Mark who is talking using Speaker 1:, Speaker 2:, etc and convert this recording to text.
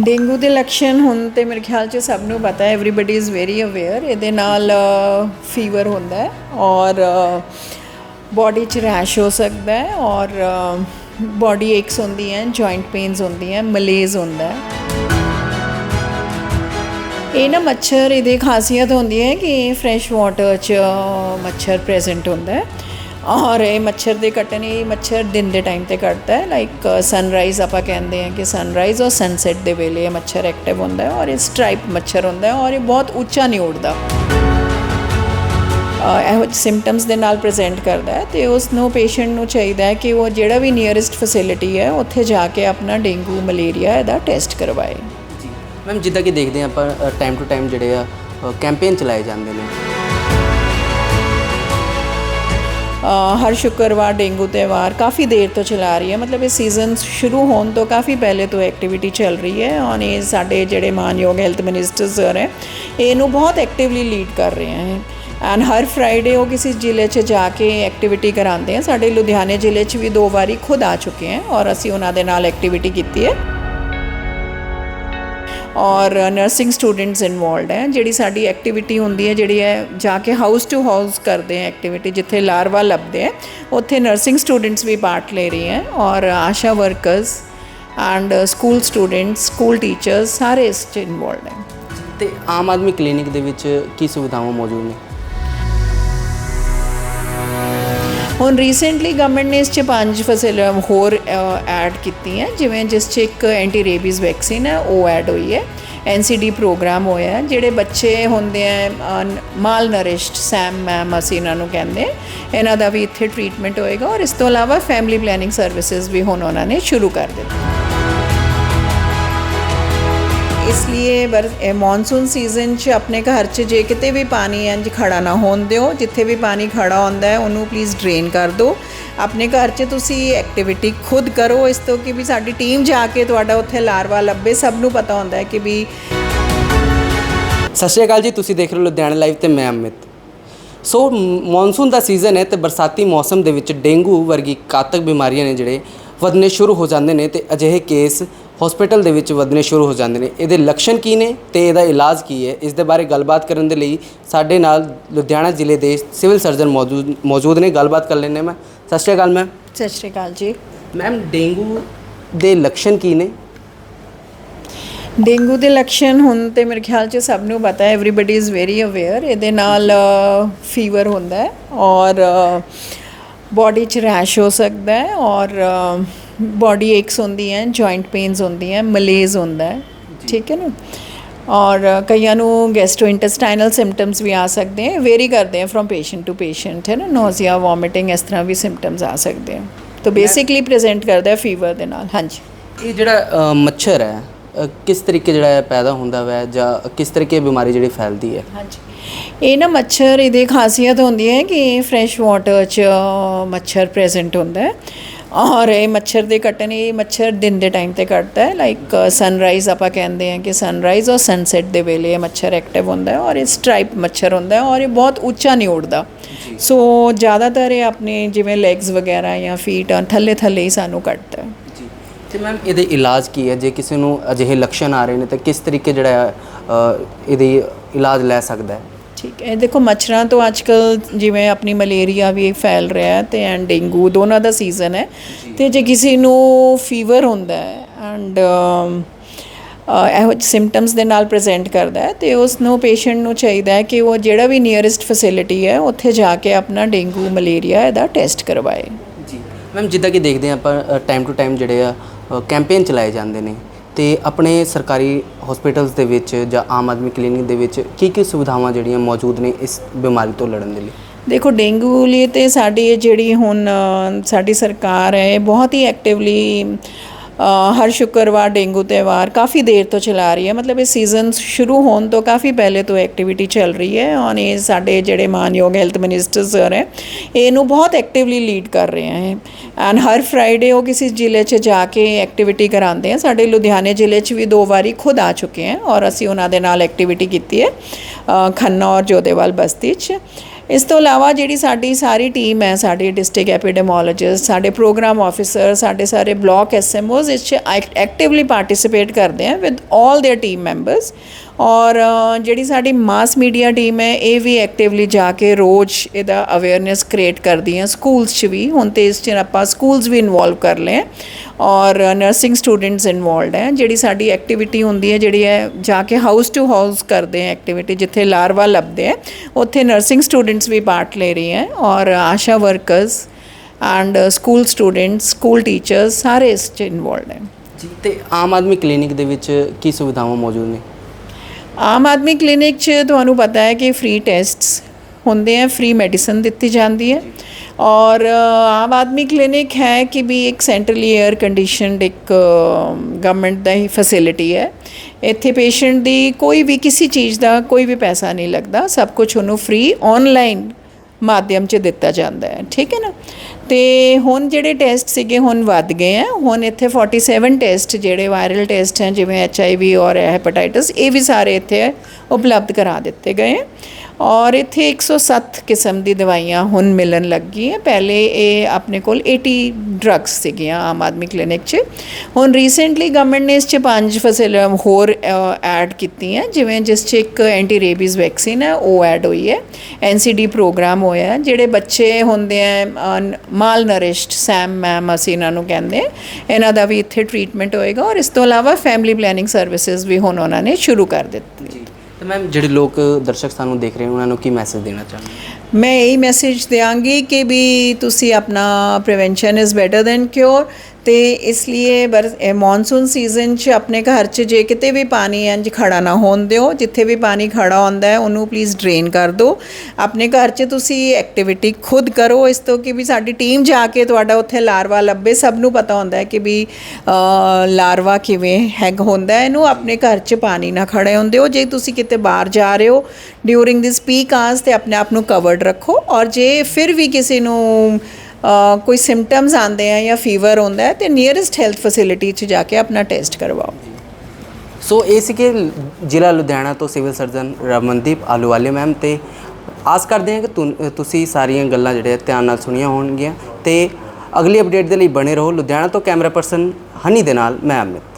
Speaker 1: Dengue ਦੇ ਲੱਛਣ ਹੁਣ ਤੇ ਮੇਰੇ ਖਿਆਲ 'ਚ ਸਭ ਨੂੰ ਪਤਾ ਹੈ ਐਵਰੀਬਾਡੀ ਇਜ਼ ਵੈਰੀ ਅਵੇਅਰ ਇਹਦੇ ਨਾਲ ਫੀਵਰ ਹੁੰਦਾ ਹੈ ਔਰ ਬਾਡੀ 'ਚ ਰੈਸ਼ ਹੋ ਸਕਦਾ ਹੈ ਔਰ ਬਾਡੀ ਏਕਸ ਹੁੰਦੀ ਹੈ ਜੁਆਇੰਟ ਪੇਨਸ ਹੁੰਦੀਆਂ ਮਲੇਜ਼ ਹੁੰਦਾ ਹੈ। ਇਹ ਨਾ ਮੱਛਰ, ਇਹਦੀ ਖਾਸੀਅਤ ਹੁੰਦੀ ਹੈ ਕਿ ਫਰੈਸ਼ ਵਾਟਰ 'ਚ ਮੱਛਰ ਪ੍ਰੈਜ਼ੈਂਟ ਹੁੰਦਾ ਹੈ। ਔਰ ਇਹ ਮੱਛਰ ਦੇ ਕੱਟਣ, ਇਹ ਮੱਛਰ ਦਿਨ ਦੇ ਟਾਈਮ ਤੇ ਕੱਟਦਾ ਹੈ ਲਾਈਕ ਸਨਰਾਈਜ਼ ਆਪਾਂ ਕਹਿੰਦੇ ਹਾਂ ਕਿ ਸਨਰਾਈਜ਼ ਔਰ ਸਨਸੈਟ ਦੇ ਵੇਲੇ ਇਹ ਮੱਛਰ ਐਕਟਿਵ ਹੁੰਦਾ ਹੈ ਔਰ ਇਹ ਸਟ੍ਰਾਈਪ ਮੱਛਰ ਹੁੰਦਾ ਹੈ ਔਰ ਇਹ ਬਹੁਤ ਉੱਚਾ ਨਹੀਂ ਉੱਡਦਾ। ਇਹੋ ਜਿਹੇ ਸਿੰਪਟਮਸ ਦੇ ਨਾਲ ਪ੍ਰੈਜ਼ੈਂਟ ਕਰਦਾ ਹੈ ਤੇ ਉਸ ਨੂੰ ਪੇਸ਼ੈਂਟ ਨੂੰ ਚਾਹੀਦਾ ਹੈ ਕਿ ਉਹ ਜਿਹੜਾ ਵੀ ਨੀਅਰੈਸਟ ਫੈਸਿਲਿਟੀ ਹੈ, ਉੱਥੇ ਜਾ ਕੇ ਆਪਣਾ ਡੇਂਗੂ, ਮਲੇਰੀਆ ਇਹਦਾ ਟੈਸਟ ਕਰਵਾਏ।
Speaker 2: ਜੀ। ਮੈਮ ਜਿੱਦਾਂ ਕਿ ਦੇਖਦੇ ਹਾਂ ਆਪਾਂ ਟਾਈਮ ਟੂ ਟਾਈਮ ਜਿਹੜੇ ਆ ਕੈਂਪੇਨ ਚਲਾਏ ਜਾਂਦੇ ਨੇ।
Speaker 1: ਹਰ ਸ਼ੁੱਕਰਵਾਰ ਡੇਂਗੂ ਤਿਉਹਾਰ ਕਾਫੀ ਦੇਰ ਤੋਂ ਚਲਾ ਰਹੀ ਹੈ। ਮਤਲਬ ਇਹ ਸੀਜ਼ਨ ਸ਼ੁਰੂ ਹੋਣ ਤੋਂ ਕਾਫੀ ਪਹਿਲੇ ਤੋਂ ਐਕਟੀਵਿਟੀ ਚੱਲ ਰਹੀ ਹੈ ਔਰ ਇਹ ਸਾਡੇ ਜਿਹੜੇ ਮਾਨਯੋਗ ਹੈਲਥ ਮਿਨਿਸਟਰ ਸਰ ਹੈ, ਇਹਨੂੰ ਬਹੁਤ ਐਕਟਿਵਲੀ ਲੀਡ ਕਰ ਰਹੇ ਹੈ। ਐਂਡ ਹਰ ਫਰਾਈਡੇ ਉਹ ਕਿਸੇ ਜ਼ਿਲ੍ਹੇ 'ਚ ਜਾ ਕੇ ਐਕਟੀਵਿਟੀ ਕਰਾਉਂਦੇ ਆ ਸਾਡੇ ਲੁਧਿਆਣੇ ਜ਼ਿਲ੍ਹੇ 'ਚ ਵੀ ਦੋ ਵਾਰੀ ਖੁਦ ਆ ਚੁੱਕੇ ਹੈ ਔਰ ਅਸੀਂ ਉਹਨਾਂ ਦੇ ਨਾਲ ਐਕਟੀਵਿਟੀ ਕੀਤੀ ਹੈ। ਔਰ ਨਰਸਿੰਗ ਸਟੂਡੈਂਟਸ ਇਨਵੋਲਡ ਹੈ, ਜਿਹੜੀ ਸਾਡੀ ਐਕਟੀਵਿਟੀ ਹੁੰਦੀ ਹੈ, ਜਿਹੜੀ ਹੈ, ਜਾ ਕੇ ਹਾਊਸ ਟੂ ਹਾਊਸ ਕਰਦੇ ਹੈ ਐਕਟੀਵਿਟੀ ਜਿੱਥੇ ਲਾਰਵਾ ਲੱਭਦੇ ਹੈ, ਉੱਥੇ ਨਰਸਿੰਗ ਸਟੂਡੈਂਟਸ ਵੀ ਪਾਰਟ ਲੈ ਰਹੀ ਹੈ, ਔਰ Asha workers and school students school teachers ਸਾਰੇ ਇਸ 'ਚ ਇਨਵੋਲਡ ਹੈ।
Speaker 2: ਤੇ ਆਮ ਆਦਮੀ ਕਲੀਨਿਕ ਦੇ ਵਿੱਚ ਕੀ ਸੁਵਿਧਾਵਾਂ ਮੌਜੂਦ ਨੇ?
Speaker 1: ਹੁਣ ਰੀਸੈਂਟਲੀ ਗਵਰਨਮੈਂਟ ਨੇ ਇਸ 'ਚ ਪੰਜ ਫਸਲ ਹੋਰ ਐਡ ਕੀਤੀਆਂ, ਜਿਵੇਂ ਜਿਸ 'ਚ ਇੱਕ ਐਂਟੀ ਰੇਬੀਜ਼ ਵੈਕਸੀਨ ਹੈ, ਉਹ ਐਡ ਹੋਈ ਹੈ। ਐਨਸੀਡੀ ਪ੍ਰੋਗਰਾਮ ਹੋਇਆ ਹੈ, ਜਿਹੜੇ ਬੱਚੇ ਹੁੰਦੇ ਆ ਮਾਲ ਨਰਿਸ਼ਡ ਸੈਮ ਮੈਮ ਅਸੀਂ ਇਹਨਾਂ ਨੂੰ ਕਹਿੰਦੇ ਇਹਨਾਂ ਦਾ ਵੀ ਇੱਥੇ ਟ੍ਰੀਟਮੈਂਟ ਹੋਏਗਾ ਔਰ ਇਸ ਤੋਂ ਇਲਾਵਾ ਫੈਮਿਲੀ ਪਲੈਨਿੰਗ ਸਰਵਿਸਿਜ਼ ਵੀ ਹੁਣ ਉਹਨਾਂ ਨੇ ਸ਼ੁਰੂ ਕਰ ਦਿੱਤੀ। ਇਸ ਲਈ ਬਰ ਮੌਨਸੂਨ ਸੀਜ਼ਨ 'ਚ ਆਪਣੇ ਘਰ 'ਚ ਜੇ ਕਿਤੇ ਵੀ ਪਾਣੀ ਇੰਜ ਖੜਾ ਨਾ ਹੋਣ ਦਿਓ ਜਿੱਥੇ ਵੀ ਪਾਣੀ ਖੜਾ ਹੁੰਦਾ ਹੈ ਉਹਨੂੰ ਪਲੀਜ਼ ਡਰੇਨ ਕਰ ਦਿਓ ਆਪਣੇ ਘਰ 'ਚ ਤੁਸੀਂ ਐਕਟੀਵਿਟੀ ਖੁਦ ਕਰੋ ਇਸ ਤੋਂ ਕਿ ਵੀ ਸਾਡੀ ਟੀਮ ਜਾ ਕੇ ਤੁਹਾਡਾ ਉੱਥੇ ਲਾਰਵਾ ਲੱਭੇ ਸਭ ਨੂੰ ਪਤਾ ਹੁੰਦਾ ਹੈ ਕਿ ਵੀ
Speaker 2: ਸਤਿ ਸ਼੍ਰੀ ਅਕਾਲ ਜੀ ਤੁਸੀਂ ਦੇਖ ਰਹੇ ਹੋ ਲੁਧਿਆਣਾ ਲਾਈਵ ਤੇ ਮੈਂ ਅਮਿਤ ਸੋ ਮੌਨਸੂਨ ਦਾ ਸੀਜ਼ਨ ਹੈ ਤੇ ਬਰਸਾਤੀ ਮੌਸਮ ਦੇ ਵਿੱਚ ਡੇਂਗੂ ਵਰਗੀ ਘਾਤਕ ਬਿਮਾਰੀਆਂ ਨੇ ਜਿਹੜੇ ਵਧਣੇ ਸ਼ੁਰੂ ਹੋ ਜਾਂਦੇ ਨੇ ਤੇ ਅਜਿਹੇ ਕੇਸ ਹਸਪੀਟਲ ਦੇ ਵਿੱਚ ਵਧਣੇ ਸ਼ੁਰੂ ਹੋ ਜਾਂਦੇ ਨੇ। ਇਹਦੇ ਲੱਛਣ ਕੀ ਨੇ ਤੇ ਇਹਦਾ ਇਲਾਜ ਕੀ ਹੈ? ਇਸ ਦੇ ਬਾਰੇ ਗੱਲਬਾਤ ਕਰਨ ਦੇ ਲਈ ਸਾਡੇ ਨਾਲ ਲੁਧਿਆਣਾ ਜ਼ਿਲ੍ਹੇ ਦੇ ਸਿਵਲ ਸਰਜਨ ਮੌਜੂਦ ਮੌਜੂਦ ਨੇ। ਗੱਲਬਾਤ ਕਰ ਲੈਣੇ ਮੈਂ। ਸਤਿ ਸ਼੍ਰੀ ਅਕਾਲ ਮੈਮ।
Speaker 1: ਸਤਿ ਸ਼੍ਰੀ ਅਕਾਲ ਜੀ।
Speaker 2: ਮੈਮ ਡੇਂਗੂ ਦੇ ਲੱਛਣ ਕੀ ਨੇ?
Speaker 1: ਡੇਂਗੂ ਦੇ ਲੱਛਣ ਹੁਣ ਤੇ ਮੇਰੇ ਖਿਆਲ 'ਚ ਸਭ ਨੂੰ ਪਤਾ ਹੈ। ਐਵਰੀਬਾਡੀ ਇਜ਼ ਵੈਰੀ ਅਵੇਅਰ ਇਹਦੇ ਨਾਲ ਫੀਵਰ ਹੁੰਦਾ ਹੈ ਔਰ ਬਾਡੀ 'ਚ ਰੈਸ਼ ਹੋ ਸਕਦਾ ਹੈ ਔਰ ਬਾਡੀ ਏਕਸ ਹੁੰਦੀ ਹੈ ਜੁਆਇੰਟ ਪੇਨਸ ਹੁੰਦੀਆਂ ਮਲੇਜ਼ ਹੁੰਦਾ ਹੈ ਠੀਕ ਹੈ ਨਾ? ਔਰ ਕਈਆਂ ਨੂੰ ਗੈਸਟ੍ਰੋਇੰਟੇਸਟਾਈਨਲ ਸਿੰਪਟਮਸ ਵੀ ਆ ਸਕਦੇ ਹੈ ਵੇਰੀ ਕਰਦੇ ਹੈ ਫਰਮ ਪੇਸ਼ੈਂਟ ਟੂ ਪੇਸ਼ੈਂਟ ਹੈ ਨਾ? ਨੋਜ਼ੀਆ ਵੋਮਿਟਿੰਗ ਇਸ ਤਰ੍ਹਾਂ ਵੀ ਸਿੰਪਟਮਸ ਆ ਸਕਦੇ ਹੈ। ਤਾਂ ਬੇਸਿਕਲੀ ਪ੍ਰੈਜ਼ੈਂਟ ਕਰਦਾ ਹੈ ਫੀਵਰ ਦੇ ਨਾਲ ਹਾਂਜੀ।
Speaker 2: ਇਹ ਜਿਹੜਾ ਮੱਛਰ ਹੈ ਕਿਸ ਤਰੀਕੇ ਜਿਹੜਾ ਹੈ ਪੈਦਾ ਹੁੰਦਾ ਵੈ ਜਾਂ ਕਿਸ ਤਰੀਕੇ ਬਿਮਾਰੀ ਜਿਹੜੀ ਫੈਲਦੀ ਹੈ?
Speaker 1: ਹਾਂਜੀ। ਇਹ ਨਾ ਮੱਛਰ ਇਹਦੀ ਖਾਸੀਅਤ ਹੁੰਦੀ ਹੈ ਕਿ ਫਰੈਸ਼ ਵਾਟਰ 'ਚ ਮੱਛਰ ਪ੍ਰੈਜ਼ੈਂਟ ਹੁੰਦਾ ਹੈ। ਔਰ ਇਹ ਮੱਛਰ ਦੇ ਕੱਟਣ ਇਹ ਮੱਛਰ ਦਿਨ ਦੇ ਟਾਈਮ ਤੇ ਕੱਟਦਾ ਹੈ ਲਾਈਕ ਸਨਰਾਈਜ਼ ਆਪਾਂ ਕਹਿੰਦੇ ਹਾਂ ਕਿ ਸਨਰਾਈਜ਼ ਔਰ ਸਨਸੈਟ ਦੇ ਵੇਲੇ ਇਹ ਮੱਛਰ ਐਕਟਿਵ ਹੁੰਦਾ ਹੈ ਔਰ ਇਹ ਸਟ੍ਰਾਈਪ ਮੱਛਰ ਹੁੰਦਾ ਹੈ ਔਰ ਇਹ ਬਹੁਤ ਉੱਚਾ ਨਹੀਂ ਉੱਡਦਾ। ਸੋ ਜ਼ਿਆਦਾਤਰ ਇਹ ਆਪਣੇ ਜਿਵੇਂ ਲੈਗਸ ਵਗੈਰਾ ਜਾਂ ਫੀਟ ਥੱਲੇ ਥੱਲੇ ਹੀ ਸਾਨੂੰ ਕੱਟਦਾ ਹੈ।
Speaker 2: ਜੀ। ਤੇ ਮੈਮ ਇਹਦੇ ਇਲਾਜ ਕੀ ਹੈ? ਜੇ ਕਿਸੇ ਨੂੰ ਅਜਿਹੇ ਲੱਛਣ ਆ ਰਹੇ ਨੇ ਤਾਂ ਕਿਸ ਤਰੀਕੇ ਜਿਹੜਾ ਇਹਦੀ ਇਲਾਜ ਲੈ ਸਕਦਾ ਹੈ?
Speaker 1: ਠੀਕ ਹੈ। ਦੇਖੋ ਮੱਛਰਾਂ ਤੋਂ ਅੱਜਕੱਲ ਜਿਵੇਂ ਆਪਣੀ ਮਲੇਰੀਆ ਵੀ ਫੈਲ ਰਿਹਾ ਹੈ ਤੇ ਐਂਡ ਡੇਂਗੂ ਦੋਨਾਂ ਦਾ ਸੀਜ਼ਨ ਹੈ। ਤੇ ਜੇ ਕਿਸੇ ਨੂੰ ਫੀਵਰ ਹੁੰਦਾ ਹੈ ਐਂਡ ਇਹੋ ਜਿਹੇ ਸਿੰਪਟਮਸ ਦੇ ਨਾਲ ਪ੍ਰੈਜ਼ੈਂਟ ਕਰਦਾ ਹੈ ਤੇ ਉਸ ਨੂੰ ਪੇਸ਼ੈਂਟ ਨੂੰ ਚਾਹੀਦਾ ਹੈ ਕਿ ਉਹ ਜਿਹੜਾ ਵੀ ਨੀਅਰੈਸਟ ਫੈਸਿਲਿਟੀ ਹੈ ਉੱਥੇ ਜਾ ਕੇ ਆਪਣਾ ਡੇਂਗੂ ਮਲੇਰੀਆ ਇਹਦਾ ਟੈਸਟ ਕਰਵਾਏ।
Speaker 2: ਜੀ। ਮੈਮ ਜਿੱਦਾਂ ਕਿ ਦੇਖਦੇ ਆਪਾਂ ਟਾਈਮ ਟੂ ਟਾਈਮ ਜਿਹੜੇ ਆ ਕੈਂਪੇਨ ਚਲਾਏ ਜਾਂਦੇ ਨੇ। ਤੇ ਆਪਣੇ ਸਰਕਾਰੀ ਹਸਪੀਟਲਸ ਦੇ ਵਿੱਚ ਜਾਂ ਆਮ ਆਦਮੀ ਕਲੀਨਿਕ ਦੇ ਵਿੱਚ ਕੀ ਕੀ ਸੁਵਿਧਾਵਾਂ ਜਿਹੜੀਆਂ ਮੌਜੂਦ ਨੇ ਇਸ ਬਿਮਾਰੀ ਤੋਂ ਲੜਨ ਦੇ ਲਈ?
Speaker 1: ਦੇਖੋ, ਡੇਂਗੂ ਲਈ ਤੇ ਸਾਡੀ ਜਿਹੜੀ ਹੁਣ ਸਾਡੀ ਸਰਕਾਰ ਹੈ ਬਹੁਤ ਹੀ ਐਕਟਿਵਲੀ ਹਰ ਸ਼ੁੱਕਰਵਾਰ ਡੇਂਗੂ ਤਿਉਹਾਰ ਕਾਫੀ ਦੇਰ ਤੋਂ ਚਲਾ ਰਹੀ ਹੈ। ਮਤਲਬ ਇਹ ਸੀਜ਼ਨ ਸ਼ੁਰੂ ਹੋਣ ਤੋਂ ਕਾਫੀ ਪਹਿਲੇ ਤੋਂ ਐਕਟੀਵਿਟੀ ਚੱਲ ਰਹੀ ਹੈ ਔਰ ਇਹ ਸਾਡੇ ਜਿਹੜੇ ਮਾਨਯੋਗ ਹੈਲਥ ਮਿਨਿਸਟਰ ਸਰ ਹੈ, ਇਹਨੂੰ ਬਹੁਤ ਐਕਟਿਵਲੀ ਲੀਡ ਕਰ ਰਹੇ ਹੈ। ਐਂਡ ਹਰ ਫਰਾਈਡੇ ਉਹ ਕਿਸੇ ਜ਼ਿਲ੍ਹੇ 'ਚ ਜਾ ਕੇ ਐਕਟੀਵਿਟੀ ਕਰਾਉਂਦੇ ਆ ਸਾਡੇ ਲੁਧਿਆਣੇ ਜ਼ਿਲ੍ਹੇ 'ਚ ਵੀ ਦੋ ਵਾਰੀ ਖੁਦ ਆ ਚੁੱਕੇ ਹੈ ਔਰ ਅਸੀਂ ਉਹਨਾਂ ਦੇ ਨਾਲ ਐਕਟੀਵਿਟੀ ਕੀਤੀ ਹੈ ਖੰਨਾ ਔਰ ਜੋਧੇਵਾਲ ਬਸਤੀ 'ਚ। ਇਸ ਤੋਂ ਇਲਾਵਾ ਜਿਹੜੀ ਸਾਡੀ ਸਾਰੀ ਟੀਮ ਹੈ ਸਾਡੇ ਡਿਸਟ੍ਰਿਕਟ ਐਪੀਡੈਮੋਲੋਜਿਸਟ ਸਾਡੇ ਪ੍ਰੋਗਰਾਮ ਆਫੀਸਰ ਸਾਡੇ ਸਾਰੇ ਬਲਾਕ ਐਸਐਮਓਜ਼ ਇਸ 'ਚ ਐਕਟਿਵਲੀ ਪਾਰਟਿਸਿਪੇਟ ਕਰਦੇ ਆ ਵਿਦ 올 देयर ਟੀਮ ਮੈਂਬਰਸ ਔਰ ਜਿਹੜੀ ਸਾਡੀ ਮਾਸ ਮੀਡੀਆ ਟੀਮ ਹੈ, ਇਹ ਵੀ ਐਕਟਿਵਲੀ ਜਾ ਕੇ ਰੋਜ਼ ਇਹਦਾ ਅਵੇਅਰਨੈਸ ਕ੍ਰੀਏਟ ਕਰਦੀ ਹੈ। ਸਕੂਲਸ 'ਚ ਵੀ, ਹੁਣ ਤੇ ਇਸ 'ਚ ਆਪਾਂ ਸਕੂਲਸ ਵੀ ਇਨਵੋਲਵ ਕਰ ਲਏ ਔਰ ਨਰਸਿੰਗ ਸਟੂਡੈਂਟਸ ਇਨਵੋਲਡ ਹੈ। ਜਿਹੜੀ ਸਾਡੀ ਐਕਟੀਵਿਟੀ ਹੁੰਦੀ ਹੈ, ਜਿਹੜੀ ਹੈ, ਜਾ ਕੇ ਹਾਊਸ ਟੂ ਹਾਊਸ ਕਰਦੇ ਹੈ ਐਕਟੀਵਿਟੀ ਜਿੱਥੇ ਲਾਰਵਾ ਲੱਭਦੇ ਹੈ, ਉੱਥੇ ਨਰਸਿੰਗ ਸਟੂਡੈਂਟਸ ਵੀ ਪਾਰਟ ਲੈ ਰਹੀ ਹੈ ਔਰ Asha workers and school students school teachers ਸਾਰੇ ਇਸ 'ਚ ਇਨਵੋਲਡ ਹੈ।
Speaker 2: ਜੀ, ਤੇ ਆਮ ਆਦਮੀ ਕਲੀਨਿਕ ਦੇ ਵਿੱਚ ਕੀ ਸੁਵਿਧਾਵਾਂ ਮੌਜੂਦ ਨੇ?
Speaker 1: ਆਮ ਆਦਮੀ ਕਲੀਨਿਕ 'ਚ ਤੁਹਾਨੂੰ ਪਤਾ ਹੈ ਕਿ ਫ੍ਰੀ ਟੈਸਟਸ ਹੁੰਦੇ ਆ ਫ੍ਰੀ ਮੈਡੀਸਨ ਦਿੱਤੀ ਜਾਂਦੀ ਹੈ ਔਰ ਆਮ ਆਦਮੀ ਕਲੀਨਿਕ ਹੈ ਕਿ ਵੀ ਇੱਕ ਸੈਂਟਰਲੀ 에ਅਰ ਕੰਡੀਸ਼ਨਡ ਇੱਕ ਗਵਰਨਮੈਂਟ ਦਾ ਹੀ ਫੈਸਿਲਿਟੀ ਹੈ। ਇੱਥੇ ਪੇਸ਼ੈਂਟ ਦੀ ਕੋਈ ਵੀ ਕਿਸੇ ਚੀਜ਼ ਦਾ ਕੋਈ ਵੀ ਪੈਸਾ ਨਹੀਂ ਲੱਗਦਾ, ਸਭ ਕੁਝ ਉਹਨੂੰ ਫ੍ਰੀ ਆਨਲਾਈਨ ਮਾਧਿਅਮ 'ਚ ਦਿੱਤਾ ਜਾਂਦਾ ਹੈ। ਠੀਕ ਹੈ ਨਾ? ਤੇ ਹੁਣ ਜਿਹੜੇ ਟੈਸਟ ਸੀਗੇ, ਹੁਣ ਵੱਧ ਗਏ ਆ ਹੁਣ ਇੱਥੇ 47 ਟੈਸਟ ਜਿਹੜੇ ਵਾਇਰਲ ਟੈਸਟ ਹੈ, ਜਿਵੇਂ ਐਚ ਆਈ ਵੀ ਔਰ ਹੈਪੇਟਾਈਟਸ ਇਹ ਵੀ ਸਾਰੇ ਇੱਥੇ ਉਪਲਬਧ ਕਰਾ ਦਿੱਤੇ ਗਏ। ਔਰ ਇੱਥੇ 107 ਕਿਸਮ ਦੀ ਦਵਾਈਆਂ ਹੁਣ ਮਿਲਣ ਲੱਗੀ ਹੈ ਪਹਿਲੇ ਇਹ ਆਪਣੇ ਕੋਲ 80 ਡਰੱਗਸ ਸੀਗੀਆਂ ਆਮ ਆਦਮੀ ਕਲੀਨਿਕ 'ਚ। ਹੁਣ ਰੀਸੈਂਟਲੀ ਗਵਰਨਮੈਂਟ ਨੇ ਇਸ 'ਚ ਪੰਜ ਫਸਿਲ, ਹੋਰ ਐਡ ਕੀਤੀਆਂ, ਜਿਵੇਂ ਜਿਸ 'ਚ ਇੱਕ ਐਂਟੀ ਰੇਬੀਜ਼ ਵੈਕਸੀਨ ਹੈ, ਉਹ ਐਡ ਹੋਈ ਹੈ। ਐਨਸੀਡੀ ਪ੍ਰੋਗਰਾਮ ਹੋਇਆ ਜਿਹੜੇ ਬੱਚੇ ਹੁੰਦੇ ਆ ਮਾਲ ਨਰਿਸ਼ਡ ਸੈਮ ਮੈਮ ਅਸੀਂ ਇਹਨਾਂ ਨੂੰ ਕਹਿੰਦੇ ਇਹਨਾਂ ਦਾ ਵੀ ਇੱਥੇ ਟ੍ਰੀਟਮੈਂਟ ਹੋਏਗਾ। ਔਰ ਇਸ ਤੋਂ ਇਲਾਵਾ ਫੈਮਿਲੀ ਪਲੈਨਿੰਗ ਸਰਵਿਸਿਜ਼ ਵੀ ਹੁਣ ਉਹਨਾਂ ਨੇ ਸ਼ੁਰੂ ਕਰ ਦਿੱਤੀ।
Speaker 2: ਤੇ ਮੈਮ ਜਿਹੜੇ ਲੋਕ ਦਰਸ਼ਕ ਸਾਨੂੰ ਦੇਖ ਰਹੇ ਉਹਨਾਂ ਨੂੰ ਕੀ ਮੈਸੇਜ ਦੇਣਾ ਚਾਹੁੰਦੇ
Speaker 1: ਮੈਂ ਇਹੀ ਮੈਸੇਜ ਦਿਆਂਗੀ ਕਿ ਵੀ ਤੁਸੀਂ ਆਪਣਾ prevention is better than cure ਤੇ ਇਸ ਲਈ ਬਰ ਮੌਨਸੂਨ ਸੀਜ਼ਨ 'ਚ ਆਪਣੇ ਘਰ 'ਚ ਜੇ ਕਿਤੇ ਵੀ ਪਾਣੀ ਇੰਜ ਖੜਾ ਨਾ ਹੋਣ ਦਿਓ, ਜਿੱਥੇ ਵੀ ਪਾਣੀ ਖੜਾ ਹੁੰਦਾ ਹੈ, ਉਹਨੂੰ ਪਲੀਜ਼ ਡਰੇਨ ਕਰ ਦਿਓ। ਆਪਣੇ ਘਰ 'ਚ ਤੁਸੀਂ ਐਕਟੀਵਿਟੀ ਖੁਦ ਕਰੋ, ਇਸ ਤੋਂ ਕਿ ਵੀ ਸਾਡੀ ਟੀਮ ਜਾ ਕੇ ਤੁਹਾਡਾ ਉੱਥੇ ਲਾਰਵਾ ਲੱਭੇ, ਸਭ ਨੂੰ ਪਤਾ ਹੁੰਦਾ ਹੈ ਕਿ ਵੀ ਲਾਰਵਾ ਕਿਵੇਂ ਹੈਗ ਹੁੰਦਾ ਹੈ। ਇਹਨੂੰ ਆਪਣੇ ਘਰ 'ਚ ਪਾਣੀ ਨਾ ਖੜੇ ਹੁੰਦੇ ਹੋ। ਜੇ ਤੁਸੀਂ ਕਿਤੇ ਬਾਹਰ ਜਾ ਰਹੇ ਹੋ ਡਿਊਰਿੰਗ ਦਿਸ ਪੀਕ ਆਵਰਸ ਤੇ ਆਪਣੇ ਆਪ ਨੂੰ ਕਵਰ ਕਵਰਡ ਰੱਖੋ ਔਰ ਜੇ ਫਿਰ ਵੀ ਕਿਸੇ ਨੂੰ ਕੋਈ ਸਿੰਪਟਮਸ ਆਉਂਦੇ ਆ ਜਾਂ ਫੀਵਰ ਹੁੰਦਾ ਹੈ, ਤੇ ਨੀਅਰੈਸਟ ਹੈਲਥ ਫੈਸਿਲਿਟੀ 'ਚ ਜਾ ਕੇ ਆਪਣਾ ਟੈਸਟ ਕਰਵਾਓ।
Speaker 2: ਸੋ ਇਹ ਸੀ ਕਿ ਜ਼ਿਲ੍ਹਾ ਲੁਧਿਆਣਾ ਤੋਂ civil surgeon Ramandeep Aluwale ma'am ਤੇ ਆਸ ਕਰਦੇ ਹਾਂ ਕਿ ਤੁਸੀਂ ਸਾਰੀਆਂ ਗੱਲਾਂ ਜਿਹੜੇ ਧਿਆਨ ਨਾਲ ਸੁਣੀਆਂ ਹੋਣਗੀਆਂ ਤੇ ਅਗਲੀ ਅਪਡੇਟ ਦੇ ਲਈ ਬਣੇ ਰਹੋ ਲੁਧਿਆਣਾ ਤੋਂ ਕੈਮਰਾ ਪਰਸਨ ਹਨੀ ਦੇ ਨਾਲ, ਮੈਂ ਅਮਿਤ।